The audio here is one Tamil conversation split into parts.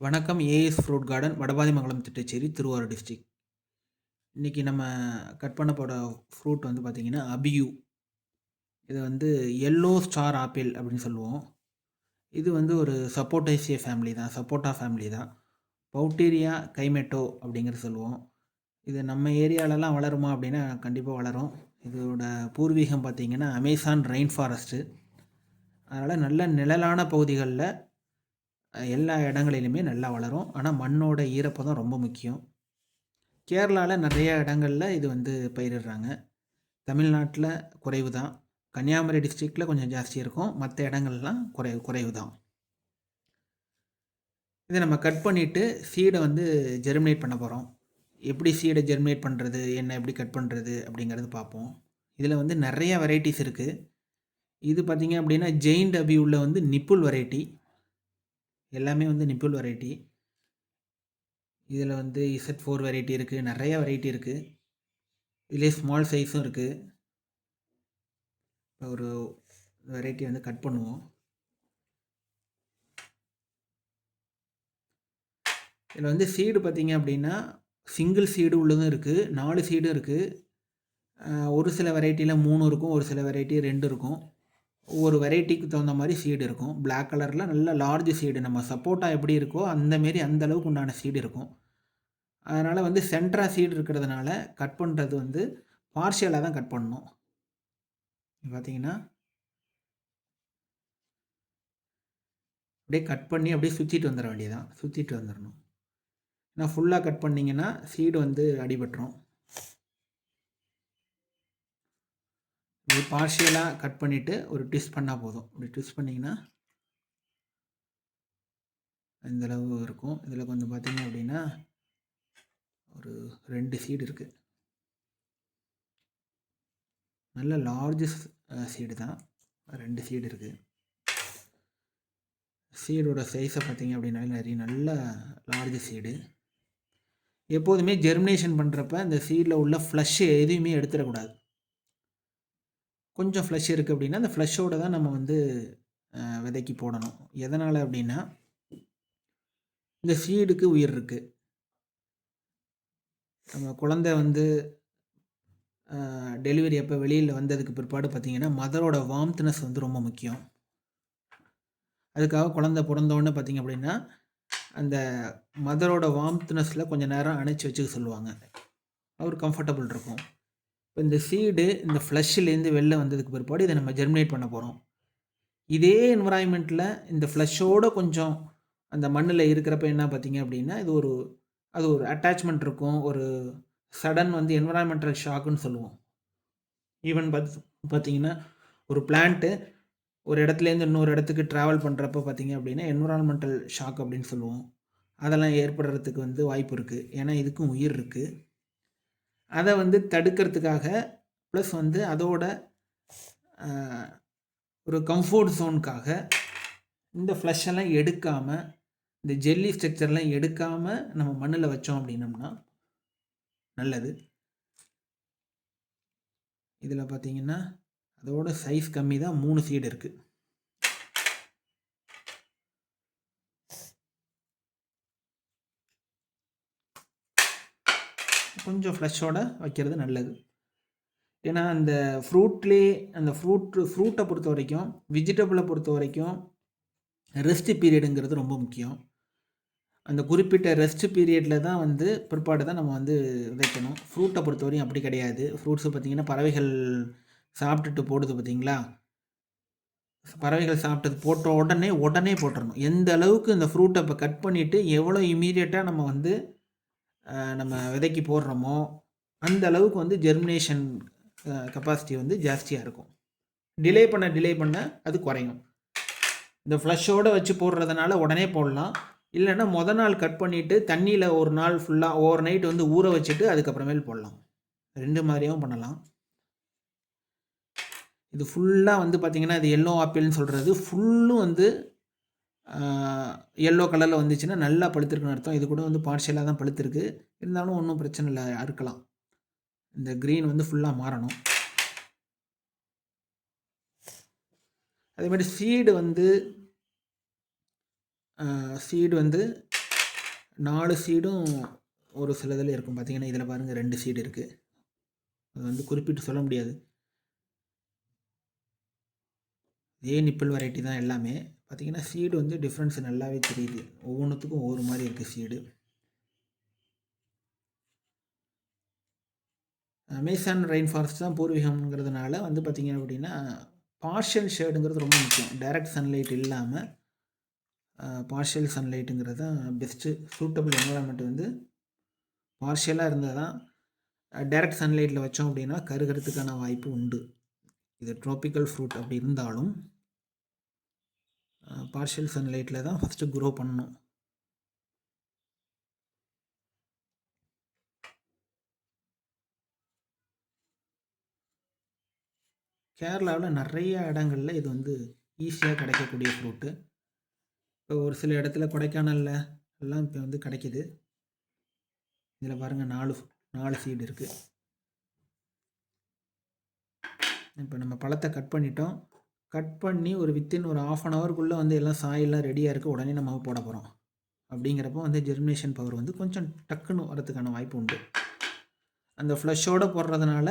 வணக்கம். AS fruit garden Vadapathimangalam Thittacheri Thiruvarur district இன்றைக்கி நம்ம கட் பண்ண போட ஃப்ரூட் வந்து பார்த்திங்கன்னா அபியூ இது வந்து எல்லோ ஸ்டார் ஆப்பிள் அப்படின்னு சொல்லுவோம். இது வந்து ஒரு சப்போட்டேசிய ஃபேமிலி தான். சப்போட்டா ஃபேமிலி தான். பவுட்டீரியா கைமெட்டோ அப்படிங்கிறது சொல்லுவோம். இது நம்ம ஏரியாலலாம் வளருமா அப்படின்னா கண்டிப்பாக வளரும். இதோட பூர்வீகம் பார்த்திங்கன்னா அமேசான் ரெயின் ஃபாரஸ்ட்டு அதனால் நல்ல நிழலான பகுதிகளில் எல்லா இடங்களிலுமே நல்லா வளரும். ஆனால் மண்ணோட ஈரப்பதம் ரொம்ப முக்கியம். கேரளாவில் நிறைய இடங்களில் இது வந்து பயிரிடுறாங்க. தமிழ்நாட்டில் குறைவு தான் கன்னியாகுமரி டிஸ்ட்ரிக்டில் கொஞ்சம் ஜாஸ்தி இருக்கும். மற்ற இடங்கள்லாம் குறை குறைவு தான் இதை நம்ம கட் பண்ணிவிட்டு சீடை வந்து ஜெர்மினேட் பண்ண போகிறோம் எப்படி சீடை ஜெர்மினேட் பண்ணுறது என்ன எப்படி கட் பண்ணுறது அப்படிங்கிறது பார்ப்போம். இதில் வந்து நிறைய வெரைட்டிஸ் இருக்குது இது பார்த்திங்க அப்படின்னா ஜெயின் டபியூவில் வந்து நிப்புல் வெரைட்டி எல்லாமே வந்து நிப்புல் வெரைட்டி இதில் வந்து இசட் ஃபோர் வெரைட்டி இருக்குது நிறைய வெரைட்டி இருக்குது இதிலே ஸ்மால் சைஸும் இருக்குது இப்போ ஒரு வெரைட்டி வந்து கட் பண்ணுவோம். இதில் வந்து சீடு பார்த்திங்க அப்படின்னா சிங்கிள் சீடு உள்ளதும் இருக்குது நாலு சீடும் இருக்குது ஒரு சில வெரைட்டியில் மூணு இருக்கும். ஒரு சில வெரைட்டி ரெண்டு இருக்கும். ஒவ்வொரு வெரைட்டிக்கு தகுந்த மாதிரி சீடு இருக்கும். பிளாக் கலரில் நல்ல லார்ஜ் சீடு நம்ம சப்போட்டா எப்படி இருக்கோ அந்தமாரி அந்த அளவுக்கு உண்டான சீடு இருக்கும். அதனால் வந்து சென்ட்ரா சீடு இருக்கிறதுனால கட் பண்ணுறது வந்து பார்ஷியலாக தான் கட் பண்ணணும். பார்த்தீங்கன்னா அப்படியே கட் பண்ணி அப்படியே சுற்றிட்டு வந்துட வேண்டியதான் சுற்றிட்டு வந்துடணும் ஏன்னா ஃபுல்லாக கட் பண்ணிங்கன்னா சீடு வந்து அடிபட்டுரும். இது பார்ஷியலாக கட் பண்ணிவிட்டு ஒரு ட்விஸ்ட் பண்ணால் போதும். இப்படி ட்விஸ்ட் பண்ணிங்கன்னா இந்தளவு இருக்கும். இதில் கொஞ்சம் பார்த்திங்க அப்படின்னா ஒரு ரெண்டு சீடு இருக்குது நல்ல லார்ஜ் சீடு தான். ரெண்டு சீடு இருக்குது சீடோட சைஸை பார்த்திங்க அப்படின்னாலே நிறைய நல்ல லார்ஜ் சீடு எப்போதுமே ஜெர்மினேஷன் பண்ணுறப்ப அந்த சீடில் உள்ள ஃப்ளஷ்ஷு எதுவுமே எடுத்துடக்கூடாது. கொஞ்சம் ஃப்ளஷ் இருக்குது அப்படின்னா அந்த ஃப்ளஷோடு தான் நம்ம வந்து விதைக்கு போடணும். எதனால் அப்படின்னா இந்த சீடுக்கு உயிர் இருக்குது நம்ம குழந்த வந்து டெலிவரி அப்போ வெளியில் வந்ததுக்கு பிற்பாடு பார்த்திங்கன்னா மதரோட வார்ம்த்னஸ் வந்து ரொம்ப முக்கியம். அதுக்காக குழந்த பிறந்தோடனே பார்த்திங்க அப்படின்னா அந்த மதரோட வார்ம்த்னஸில் கொஞ்சம் நேரம் அணைச்சி வச்சுக்க சொல்லுவாங்க. அவர் கம்ஃபர்டபுள் இருக்கும். இப்போ இந்த சீடு இந்த ஃப்ளஷ்ஷிலேருந்து வெளில வந்ததுக்கு பிற்பாடு இதை நம்ம ஜெர்மினேட் பண்ண போகிறோம் இதே என்வரான்மெண்ட்டில் இந்த ஃப்ளஷோடு கொஞ்சம் அந்த மண்ணில் இருக்கிறப்ப என்ன பார்த்தீங்க அப்படின்னா இது ஒரு அது ஒரு அட்டாச்மெண்ட் இருக்கும். ஒரு சடன் வந்து என்வரான்மெண்டல் ஷாக்குன்னு சொல்லுவோம். ஈவன் பார்த்து பார்த்தீங்கன்னா ஒரு பிளான்ட்டு ஒரு இடத்துலேருந்து இன்னொரு இடத்துக்கு ட்ராவல் பண்ணுறப்ப பார்த்தீங்க அப்படின்னா என்வரான்மெண்டல் ஷாக் அப்படின்னு சொல்லுவோம். அதெல்லாம் ஏற்படுறதுக்கு வந்து வாய்ப்பு இருக்குது ஏன்னா இதுக்கும் உயிர் இருக்குது அதை வந்து தடுக்கிறதுக்காக ப்ளஸ் வந்து அதோட ஒரு கம்ஃபோர்ட் ஜோனுக்காக இந்த ஃப்ளஷெல்லாம் எடுக்காமல் இந்த ஜெல்லி ஸ்ட்ரக்சர்லாம் எடுக்காமல் நம்ம மண்ணில் வச்சோம் அப்படின்னம்னா நல்லது. இதில் பார்த்தீங்கன்னா அதோட சைஸ் கம்மி தான் மூணு சீடு இருக்குது கொஞ்சம் ஃப்ரெஷ்ஷோடு வைக்கிறது நல்லது. ஏன்னா அந்த ஃப்ரூட்லே அந்த ஃப்ரூட் ஃப்ரூட்டை பொறுத்த வரைக்கும் வெஜிடபிளை பொறுத்த வரைக்கும் ரெஸ்ட் பீரியடுங்கிறது ரொம்ப முக்கியம். அந்த குறிப்பிட்ட ரெஸ்ட் பீரியடில் தான் வந்து பிற்பாடு தான் நம்ம வந்து விதைக்கணும் ஃப்ரூட்டை பொறுத்த வரையும் அப்படி கிடையாது. ஃப்ரூட்ஸு பார்த்திங்கன்னா பறவைகள் சாப்பிட்டுட்டு போடுது பார்த்திங்களா? பறவைகள் சாப்பிட்டது போட்ட உடனே உடனே போட்டுடணும் எந்த அளவுக்கு இந்த ஃப்ரூட்டை இப்போ கட் பண்ணிவிட்டு எவ்வளோ இமீடியட்டாக நம்ம வந்து நம்ம விதைக்கு போடுறோமோ அந்த அளவுக்கு வந்து ஜெர்மினேஷன் கெப்பாசிட்டி வந்து ஜாஸ்தியாக இருக்கும். டிலே பண்ண டிலே பண்ண அது குறையும். இந்த ஃப்ளஷோடு வச்சு போடுறதுனால உடனே போடலாம். இல்லைன்னா மொதல் நாள் கட் பண்ணிவிட்டு தண்ணியில் ஒரு நாள் ஃபுல்லாக ஓவர் நைட் வந்து ஊற வச்சுட்டு அதுக்கப்புறமேல் போடலாம். ரெண்டு மாதிரியாகவும் பண்ணலாம். இது ஃபுல்லாக வந்து பார்த்திங்கன்னா இது எல்லோ ஆப்பிள்னு சொல்கிறது ஃபுல்லும் வந்து எல்லோ கலரில் வந்துச்சுன்னா நல்லா பழுத்திருக்குன்னு அர்த்தம். இது கூட வந்து பார்ஷியலாக தான் பழுத்திருக்கு. இருந்தாலும் ஒன்றும் பிரச்சனை இல்லை அறுக்கலாம். இந்த க்ரீன் வந்து ஃபுல்லாக மாறணும். அதேமாதிரி சீடு வந்து சீடு வந்து நாலு சீடும் ஒரு சிலதில் இருக்கும். பார்த்திங்கன்னா இதில் பாருங்கள் ரெண்டு சீடு இருக்குது அது வந்து குறிப்பிட்டு சொல்ல முடியாது. இதே நிப்பிள் வெரைட்டி தான் எல்லாமே. பார்த்திங்கன்னா சீடு வந்து டிஃப்ரென்ஸ் நல்லாவே தெரியுது. ஒவ்வொன்றுத்துக்கும் ஒவ்வொரு மாதிரி இருக்குது சீடு அமேசான் ரெயின் ஃபாரஸ்ட் தான் பூர்வீகம்ங்கிறதுனால வந்து பார்த்திங்க அப்படின்னா பார்ஷியல் ஷேடுங்கிறது ரொம்ப முக்கியம். டைரக்ட் சன்லைட் இல்லாமல் பார்ஷியல் சன்லைட்டுங்கிறது தான் பெஸ்ட்டு சூட்டபிள் என்வரான்மெண்ட் வந்து பார்ஷியலாக இருந்தால் தான் டைரக்ட் சன்லைட்டில் வச்சோம் அப்படின்னா கருகிறதுக்கான வாய்ப்பு உண்டு. இது ட்ராபிக்கல் ஃப்ரூட் அப்படி இருந்தாலும் பார்ஷியல் சன்லைட்டில் தான் ஃபஸ்ட்டு க்ரோ பண்ணணும். கேரளாவில் நிறைய இடங்களில் இது வந்து ஈஸியாக கிடைக்கக்கூடிய ஃப்ரூட்டு இப்போ ஒரு சில இடத்துல கொடைக்கானலில் எல்லாம் இப்போ வந்து கிடைக்கிது. இதில் பாருங்கள் நாலு நாலு சீடு இருக்குது இப்போ நம்ம பழத்தை கட் பண்ணிட்டோம். கட் பண்ணி ஒரு வித்தின் ஒரு ஆஃப் அன் ஹவருக்குள்ளே வந்து எல்லாம் சாயெல்லாம் ரெடியாக இருக்குது உடனே நம்ம போட போகிறோம் அப்படிங்கிறப்போ வந்து ஜெர்மினேஷன் பவர் வந்து கொஞ்சம் டக்குன்னு வரதுக்கான வாய்ப்பு உண்டு. அந்த ஃப்ளஷோடு போடுறதுனால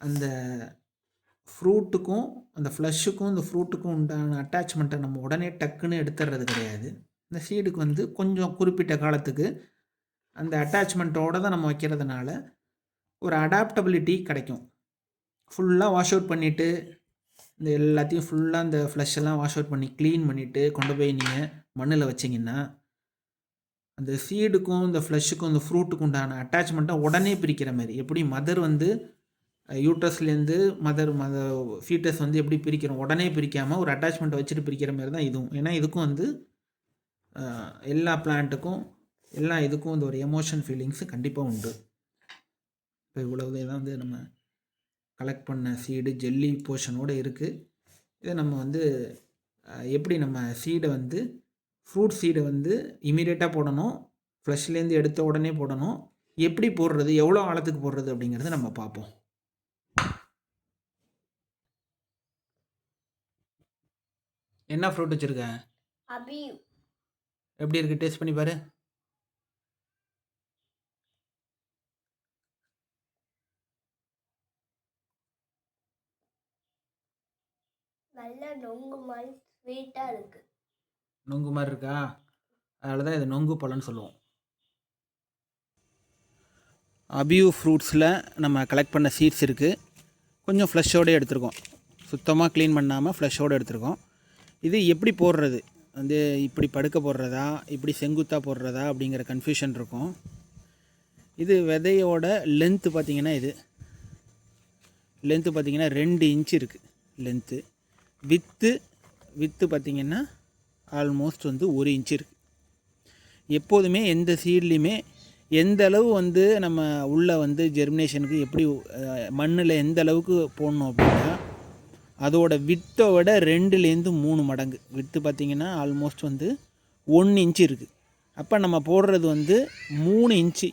அந்த ஃப்ரூட்டுக்கும் அந்த ஃப்ளஷுக்கும் இந்த ஃப்ரூட்டுக்கும் உண்டான அட்டாச்மெண்ட்டை நம்ம உடனே டக்குன்னு எடுத்துடுறது கிடையாது. இந்த சீடுக்கு வந்து கொஞ்சம் குறிப்பிட்ட காலத்துக்கு அந்த அட்டாச்மெண்ட்டோடு தான் நம்ம வைக்கிறதுனால ஒரு அடாப்டபிலிட்டி கிடைக்கும். ஃபுல்லாக வாஷ் அவுட் பண்ணிவிட்டு இந்த எல்லாத்தையும் ஃபுல்லாக இந்த ஃப்ளஷ் எல்லாம் வாஷ் அவுட் பண்ணி க்ளீன் பண்ணிவிட்டு கொண்டு போய் நீங்கள் மண்ணில் வச்சிங்கன்னா அந்த சீடுக்கும் இந்த ஃப்ளஷுக்கும் இந்த ஃப்ரூட்டுக்கும் உண்டான அட்டாச்மெண்ட்டை உடனே பிரிக்கிற மாதிரி. எப்படி மதர் வந்து யூட்ரஸ்லேருந்து மதர் மத ஃபீட்டஸ் வந்து எப்படி பிரிக்கிறோம் உடனே பிரிக்காமல் ஒரு அட்டாச்மெண்ட்டை வச்சுட்டு பிரிக்கிற மாதிரி தான் இதுவும். ஏன்னா இதுக்கும் வந்து எல்லா பிளான்ட்டுக்கும் எல்லா இதுக்கும் இந்த ஒரு எமோஷன் ஃபீலிங்ஸு கண்டிப்பாக உண்டு. இப்போ இவ்வளவு தான் வந்து நம்ம கலெக்ட் பண்ண சீடு ஜெல்லி போர்ஷனோடு இருக்குது இதை நம்ம வந்து எப்படி நம்ம சீடை வந்து ஃப்ரூட் சீடை வந்து இமீடியட்டாக போடணும் ஃப்ளஷ்லேருந்து எடுத்த உடனே போடணும் எப்படி போடுறது எவ்வளோ ஆழத்துக்கு போடுறது அப்படிங்கிறத நம்ம பார்ப்போம். என்ன ஃப்ரூட் வச்சுருக்க? எப்படி இருக்குது டேஸ்ட் பண்ணி பாரு. நல்லா நொங்கு மாதிரி ஸ்வீட்டாக இருக்குது நொங்கு மாதிரி இருக்கா? அதனால தான் இது நொங்கு பழம்னு சொல்லுவோம். அபியூ ஃப்ரூட்ஸில் நம்ம கலெக்ட் பண்ண சீட்ஸ் இருக்குது கொஞ்சம் ஃப்ளஷோடு எடுத்திருக்கோம். சுத்தமாக க்ளீன் பண்ணாமல் ஃப்ளஷோடு எடுத்திருக்கோம். இது எப்படி போடுறது? வந்து இப்படி படுக்க போடுறதா? இப்படி செங்குத்தாக போடுறதா? அப்படிங்கிற கன்ஃபியூஷன் இருக்கும். இது விதையோட லென்த்து பார்த்திங்கன்னா இது. லென்த்து பார்த்திங்கன்னா ரெண்டு இன்ச்சு இருக்குது லென்த்து வித்து வித்து பார்த்திங்கன்னா ஆல்மோஸ்ட் வந்து ஒரு இன்ச்சு இருக்குது எப்போதுமே எந்த சீட்லேயுமே எந்த அளவு வந்து நம்ம உள்ளே வந்து ஜெர்மினேஷனுக்கு எப்படி மண்ணில் எந்த அளவுக்கு போடணும் அப்படின்னா அதோட வித்தை விட ரெண்டுலேருந்து மூணு மடங்கு. வித்து பார்த்திங்கன்னா ஆல்மோஸ்ட் வந்து ஒன்று இன்ச்சு இருக்குது அப்போ நம்ம போடுறது வந்து மூணு இன்ச்சு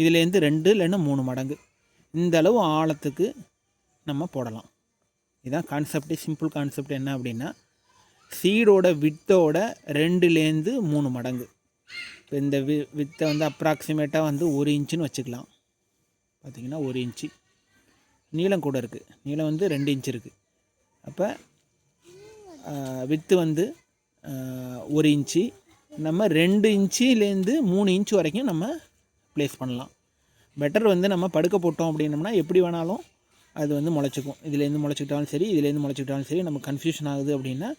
இதுலேருந்து ரெண்டு இல்லைன்னா மூணு மடங்கு. இந்த அளவு ஆழத்துக்கு நம்ம போடலாம். இதுதான் கான்செப்டே சிம்பிள் கான்செப்ட் என்ன அப்படின்னா சீடோட வித்தோட ரெண்டுலேருந்து மூணு மடங்கு. இப்போ இந்த வி வித்தை வந்து அப்ராக்சிமேட்டாக வந்து ஒரு இன்ச்சுன்னு வச்சுக்கலாம். பார்த்திங்கன்னா ஒரு இன்ச்சு. நீளம் கூட இருக்குது நீளம் வந்து ரெண்டு இன்ச் இருக்குது அப்போ வித்து வந்து ஒரு இன்ச்சு. நம்ம ரெண்டு இன்ச்சிலேருந்து மூணு இன்ச்சு வரைக்கும் நம்ம ப்ளேஸ் பண்ணலாம். பெட்டர் வந்து நம்ம படுக்க போட்டோம் அப்படின்னம்னா எப்படி வேணாலும் அது வந்து முளைச்சிக்கும். இதுலேருந்து முளைச்சிக்கிட்டாலும் சரி இதுலேருந்து முளைச்சிக்கிட்டாலும் சரி நம்ம கன்ஃபியூஷன் ஆகுது அப்படின்னா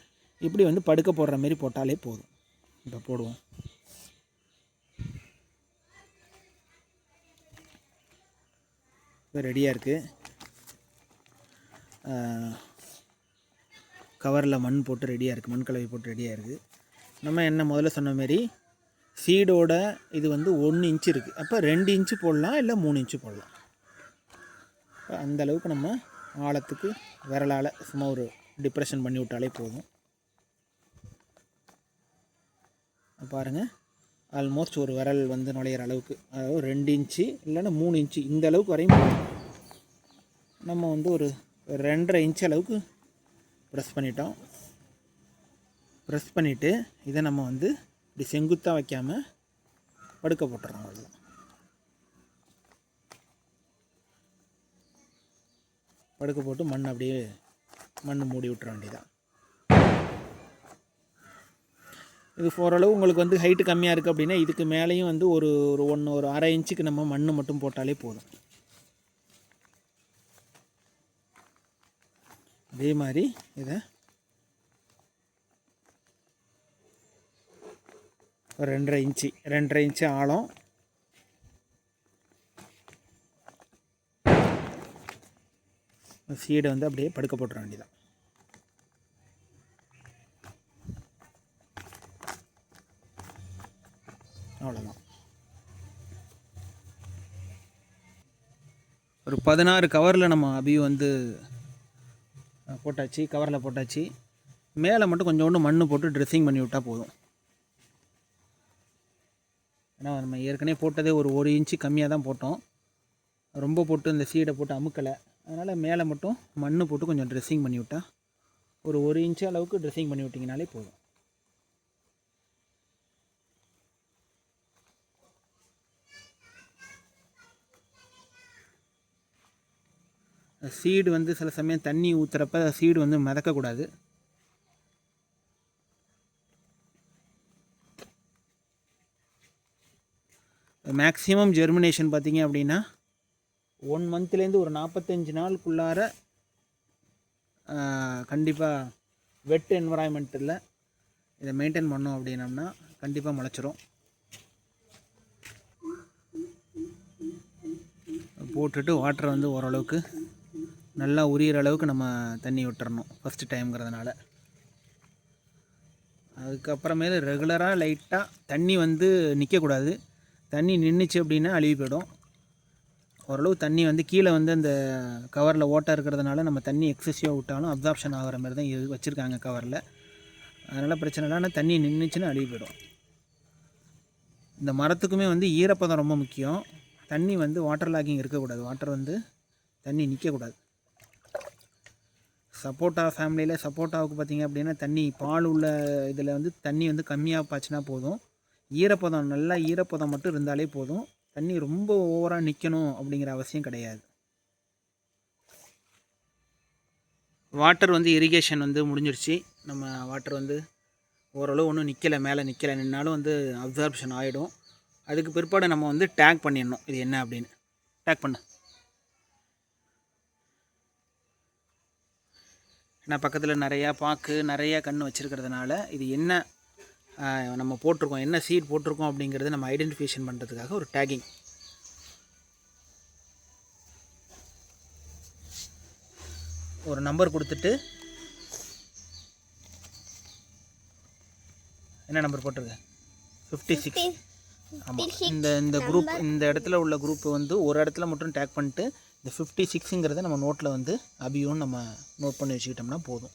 இப்படி வந்து படுக்க போடுற மாரி போட்டாலே போதும். இப்போ போடுவோம். இப்போ ரெடியாக இருக்குது கவரில் மண் போட்டு ரெடியாக இருக்குது மண் கலவை போட்டு ரெடியாக இருக்குது நம்ம என்ன முதல்ல சொன்ன மாரி சீடோட இது வந்து ஒன்று இன்ச்சு இருக்குது அப்போ ரெண்டு இன்ச்சு போடலாம் இல்லை மூணு இன்ச்சு போடலாம்? அந்த அளவுக்கு நம்ம ஆழத்துக்கு விரலால் சும்மா ஒரு டிப்ரெஷன் பண்ணி விட்டாலே போதும். பாருங்கள் ஆல்மோஸ்ட் ஒரு விரல் வந்து நுழையிற அளவுக்கு. அதாவது ரெண்டு இன்ச்சு இல்லைன்னா மூணு இன்ச்சு இந்த அளவுக்கு வரையும் நம்ம வந்து ஒரு ரெண்டரை இன்ச் அளவுக்கு ப்ரெஸ் பண்ணிட்டோம். ப்ரெஸ் பண்ணிவிட்டு இதை நம்ம வந்து இப்படி செங்குத்தாக வைக்காமல் படுக்க போட்டுறோம் அவ்வளோ படுக்க போட்டு மண் அப்படியே மண் மூடி விட்டுற வேண்டியதான் இது ஓரளவு உங்களுக்கு வந்து ஹைட்டு கம்மியாக இருக்குது அப்படின்னா இதுக்கு மேலேயும் வந்து ஒரு ஒரு ஒன்று ஒரு அரை இன்ச்சுக்கு நம்ம மண் மட்டும் போட்டாலே போதும். அதே மாதிரி இதை ஒரு ரெண்டரை இன்ச்சு ரெண்டரை இன்ச்சு ஆழம் சீடை வந்து அப்படியே படுக்க போட்டுற வேண்டியதான் அவ்வளோதான் ஒரு பதினாறு கவரில் நம்ம அபி வந்து போட்டாச்சு கவரில் போட்டாச்சு. மேலே மட்டும் கொஞ்சோண்டு மண் போட்டு ட்ரெஸ்ஸிங் பண்ணி விட்டால் போதும். ஏன்னா நம்ம ஏற்கனவே போட்டதே ஒரு ஒரு இன்ச்சு கம்மியாக தான் போட்டோம். ரொம்ப போட்டு இந்த சீடை போட்டு அமுக்கலை. அதனால் மேலே மட்டும் மண் போட்டு கொஞ்சம் ட்ரெஸ்ஸிங் பண்ணி விட்டா ஒரு ஒரு இன்ச்சு அளவுக்கு ட்ரெஸ்ஸிங் பண்ணி விட்டிங்கனாலே போதும். சீடு வந்து சில சமயம் தண்ணி ஊற்றுறப்ப சீடு வந்து மிதக்கக்கூடாது. மேக்ஸிமம் ஜெர்மினேஷன் பார்த்தீங்க அப்படின்னா ஒன் மந்த்லேருந்து ஒரு நாற்பத்தஞ்சு நாளுக்குள்ளார கண்டிப்பாக வெட் என்வரான்மெண்ட்டில் இதை மெயின்டைன் பண்ணோம் அப்படின்னம்னா கண்டிப்பாக முளைச்சிரும். போட்டுட்டு வாட்டரை வந்து ஓரளவுக்கு நல்லா உரியிற அளவுக்கு நம்ம தண்ணி விட்டுறணும் ஃபஸ்ட்டு டைம்ங்கிறதுனால அதுக்கப்புறமேல ரெகுலராக லைட்டாக தண்ணி வந்து நிற்கக்கூடாது தண்ணி நின்றுச்சு அப்படின்னா அழுகி போயிடும். ஓரளவு தண்ணி வந்து கீழே வந்து அந்த கவரில் ஓட்டை இருக்கிறதுனால நம்ம தண்ணி எக்ஸசிவாக விட்டாலும் அப்சார்ப்ஷன் ஆகிற மாதிரி தான் இது வச்சுருக்காங்க கவரில். அதனால் பிரச்சனை இல்லை. ஆனால் தண்ணி நின்றுச்சுன்னா அழுகி போயிடும். இந்த மரத்துக்குமே வந்து ஈரப்பதம் ரொம்ப முக்கியம். தண்ணி வந்து வாட்டர் லாகிங் இருக்கக்கூடாது. வாட்டர் வந்து தண்ணி நிற்கக்கூடாது சப்போட்டா ஃபேமிலியில் சப்போட்டாவுக்கு பார்த்தீங்க அப்படின்னா தண்ணி பால் உள்ள இதில் வந்து தண்ணி வந்து கம்மியாக பாய்ச்சினா போதும். ஈரப்பதம் நல்லா ஈரப்பதம் மட்டும் இருந்தாலே போதும். தண்ணி ரொம்ப ஓவராக நிற்கணும் அப்படிங்கிற அவசியம் கிடையாது. வாட்டர் வந்து இரிகேஷன் வந்து முடிஞ்சிருச்சு. நம்ம வாட்டர் வந்து ஓரளவு ஒன்றும் நிற்கலை மேலே நிற்கலை நின்னாலும் வந்து அப்சார்ப்ஷன் ஆகிடும் அதுக்கு பிற்பாடு நம்ம வந்து டேக் பண்ணிடணும். இது என்ன அப்படின்னு. டேக் பண்ணு. ஏன்னா பக்கத்தில் நிறையா பாக்கு நிறையா கன்று வச்சுருக்கிறதுனால இது என்ன நம்ம போட்டிருக்கோம். என்ன சீட் போட்டிருக்கோம் அப்படிங்கிறத நம்ம ஐடென்டிஃபிகேஷன் பண்ணுறதுக்காக ஒரு டேகிங் ஒரு நம்பர் கொடுத்துட்டு என்ன நம்பர் போட்டிருக்க? ஃபிஃப்டி சிக்ஸ் ஆமாம் இந்த இந்த குரூப் இந்த இடத்துல உள்ள குரூப் வந்து ஒரு இடத்துல மட்டும் டேக் பண்ணிட்டு இந்த ஃபிஃப்டி சிக்ஸுங்கிறத நம்ம நோட்டில் வந்து அபியும் நம்ம நோட் பண்ணி வச்சுக்கிட்டோம்னா போதும்.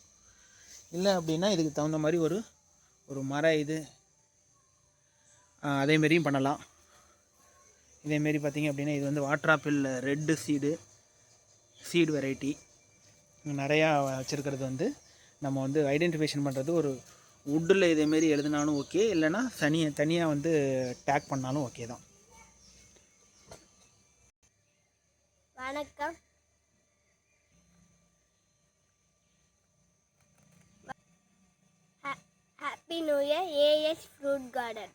இல்லை அப்படின்னா இதுக்கு தகுந்த மாதிரி ஒரு ஒரு மர இது. அதேமாரியும் அதே மாதிரியும் பண்ணலாம். இதேமாரி பார்த்திங்க அப்படின்னா இது வந்து water apple red seed seed variety நிறையா வச்சுருக்கிறது வந்து நம்ம வந்து ஐடென்டிஃபிகேஷன் பண்ணுறது ஒரு வுட்டில் இதேமாரி எழுதினாலும் ஓகே இல்லைன்னா தனியாக தனியாக வந்து டேக் பண்ணாலும் ஓகே தான். வணக்கம். Happy new year AS fruit garden